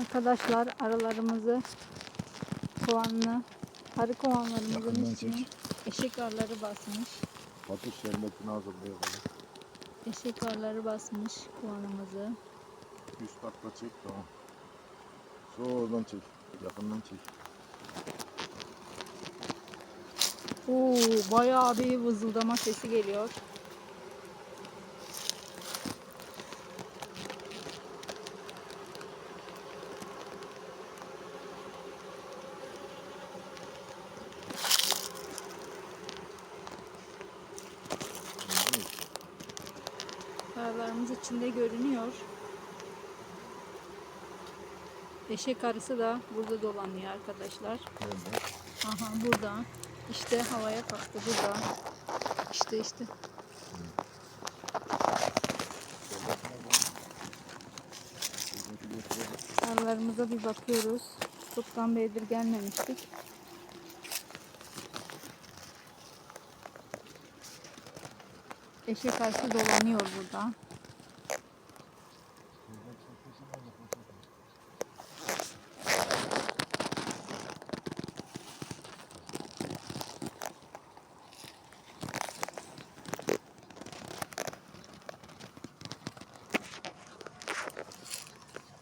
Arkadaşlar aralarımızı kovanlı arı kovanlarımızın Yakından içine çek. eşek arıları basmış. Patış şerbetini hazırlayalım. Eşek arıları basmış kovanımızı. Üst takla çek tamam. Soldan çek. Yakından çek. Oo, bayağı bir vızıldama sesi geliyor. Aralarımız içinde görünüyor. Eşek arısı da burada dolanıyor arkadaşlar. Nerede? Aha burada. İşte havaya kalktı burada. İşte işte. Arılarımıza bir bakıyoruz. Çoktan beridir gelmemiştik. Eşek arısı dolanıyor burada.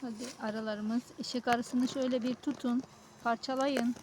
Hadi arılarımız. Eşek arısını şöyle bir tutun. Parçalayın.